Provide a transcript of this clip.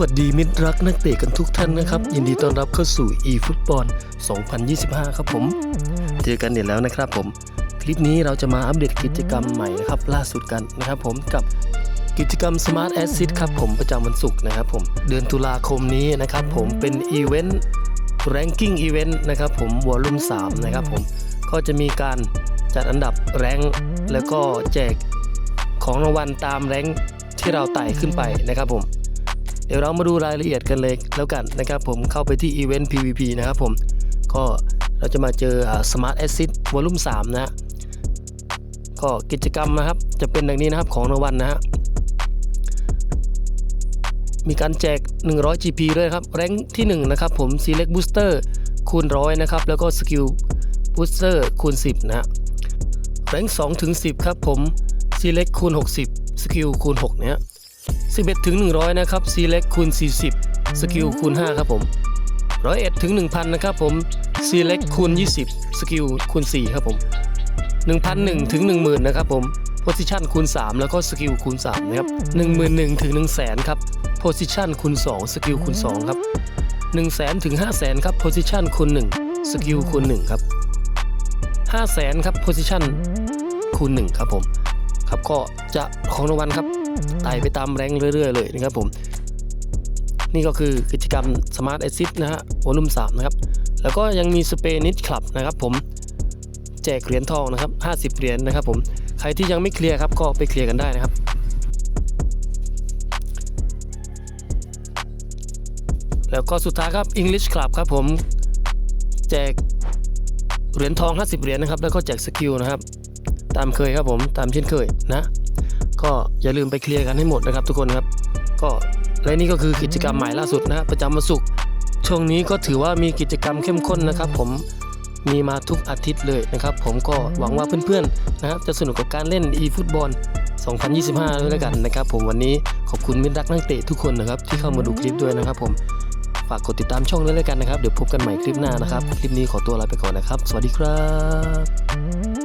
วัสดีมิตรรักนักเตะกันทุกท่านนะครับ ยินดีต้อนรับเข้าสู่ eFootball 2025 ครับผม เจอกันเดี๋ยวแล้วนะครับผม คลิปนี้เราจะมาอัปเดตกิจกรรมใหม่นะครับ ล่าสุดกันนะครับผมกับกิจกรรม Smart Assist ครับผมประจำวันศุกร์นะครับผม เดือนตุลาคมนี้นะครับผมเป็นอีเวนต์ ranking event นะครับผมวอลลุ่ม3นะครับผมก็จะมีการจัดอันดับแรงแล้วก็แจกของรางวัลตามแรงที่เราไต่ขึ้นไปนะครับผม ดี๋ยวเรามาดูรายละเอียดกันเลยแล้วกันนะครับผมเข้าไปที่ Event PVP นะครับผมก็เราจะมาเจอ Smart Assist Volume 3 นะฮะก็กิจกรรมนะครับจะเป็นดังนี้นะครับของรางวัลนะฮะมีการแจก 100 GP ด้วยครับ แรงที่ 1 นะครับผม Select Booster คูณร้อยนะครับ แล้วก็ Skill Booster คูณ 10นะฮะแรง2ถึง 10 ครับผม Select คูณ 60 Skill คูณ 6 เนี่ย 11ถึง100 นะครับ Select คูณ 40 สกิลคูณ 5 ครับผม101ถึง1,000 นะครับผม Select คูณ 20 สกิลคูณ 4 ครับผม 1,001ถึง10,000 นะครับผม Position คูณ 3 แล้วก็สกิลคูณ 3 นะครับ 11,000ถึง100,000 ครับ Position คูณ 2 สกิลคูณ 2 ครับ 100,000ถึง500,000 ครับ Position คูณ 1 สกิลคูณ 1 ครับ500,000 ครับ Position คูณ 1 ครับผม ครับก็จะของรางวัลครับไต่ไปตามแรงเรื่อยๆเลยนะครับผมนี่ก็คือกิจกรรม Smart Assist นะฮะวอลุ่ม3นะครับ แล้วก็ยังมี s p a n i s h Club นะครับผม แจกเหรียญทองนะครับ 50 เหรียญนะครับผม ใครที่ยังไม่เคลียร์ครับก็ไปเคลียร์กันได้นะครับ แล้วก็สุดท้ายครับ English Club ครับผม แจกเหรียญทอง 50 เหรียญนะครับ แล้วก็แจกสกิลนะครับ ตามเคยครับผมตามเช่นเคยนะ ก็อย่าลืมไปเคลียร์กันให้หมดนะครับทุกคนครับ ก็และนี่ก็คือกิจกรรมใหม่ล่าสุดนะประจำวันศุกร์ช่วงนี้ก็ถือว่ามีกิจกรรมเข้มข้นนะครับ ผมมีมาทุกอาทิตย์เลยนะครับ ผมก็หวังว่าเพื่อนๆนะครับจะสนุกกับการเล่น e-football 2025 ด้วยแล้วกันนะครับ ผมวันนี้ขอบคุณมิตรรักนักเตะทุกคนนะครับที่เข้ามาดูคลิปด้วยนะครับ ผมฝากกดติดตามช่องด้วยแล้วกันนะครับ เดี๋ยวพบกันใหม่คลิปหน้านะครับ คลิปนี้ขอตัวลาไปก่อนนะครับ สวัสดีครับ